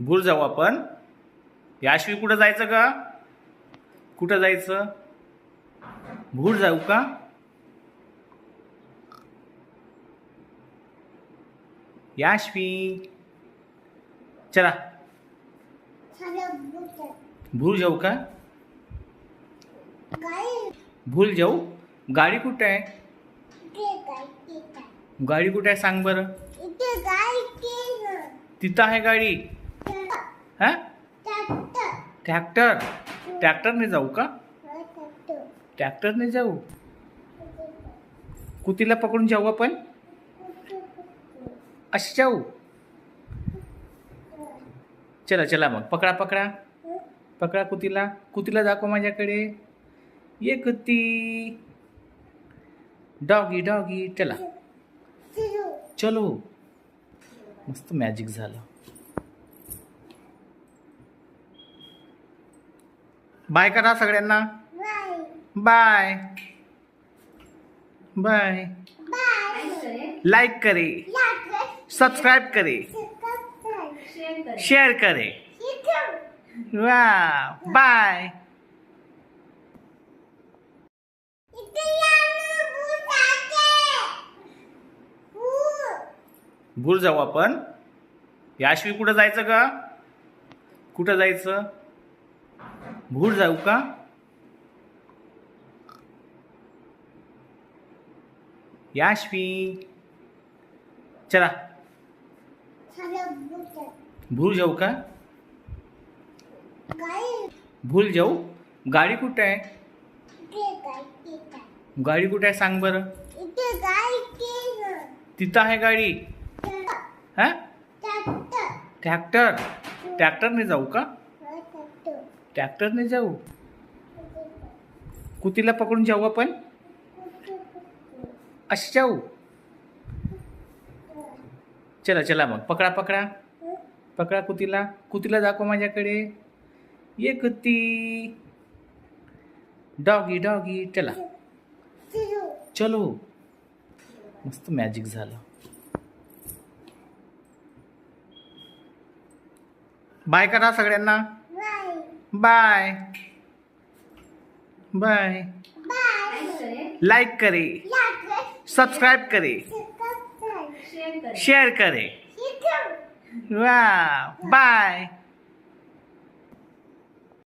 भूर जाऊ आपण. याशिवाय कुठं जायचं का कुठं जायचं? भूर जाऊ का? याश्वी. चला. भूर जाऊ. का? भूल जाऊ. गाडी कुठे आहे? गाडी कुठे आहे सांग बरं. तिथं आहे गाडी. हा? ट्रॅक्टर ट्रॅक्टरने जाऊ का? ट्रॅक्टरने जाऊ? कुतीला पकडून जाऊ आपण? अशी जाऊ? चला चला मग. पकडा पकडा. पकडा कुतीला. कुतीला दाखव माझ्याकडे. ये कुती डॉगी डॉगी चला. चलो. मस्त मॅजिक झालं. बाय करा सगळ्यांना. बाय. बाय. लाइक करे. सब्सक्राइब करे. शेयर करे. वाह बाय भूर जाऊ आपण. याशिवाय कुठं जायचं का कुठं जायचं? भूर जाऊ का? याश्वी चला. भूल जाऊ का? भूल जाऊ? गाडी कुठे आहे? गाडी कुठे आहे सांग बरं. तिथं आहे गाडी. हा? ट्रॅक्टर. ट्रॅक्टरने जाऊ का? ट्रॅक्टरने जाऊ? कुतीला पकडून जाऊ आपण? अशी जाऊ? चला चला मग. पकडा पकडा. पकडा कुतीला. कुतीला दाखव माझ्याकडे. ये कुती डॉगी डॉगी चला. चलो. मस्त मॅजिक झालं. बाय करा सगळ्यांना. बाय. बाय. लाइक करे. सब्सक्राइब करे. शेयर करे. वाह बाय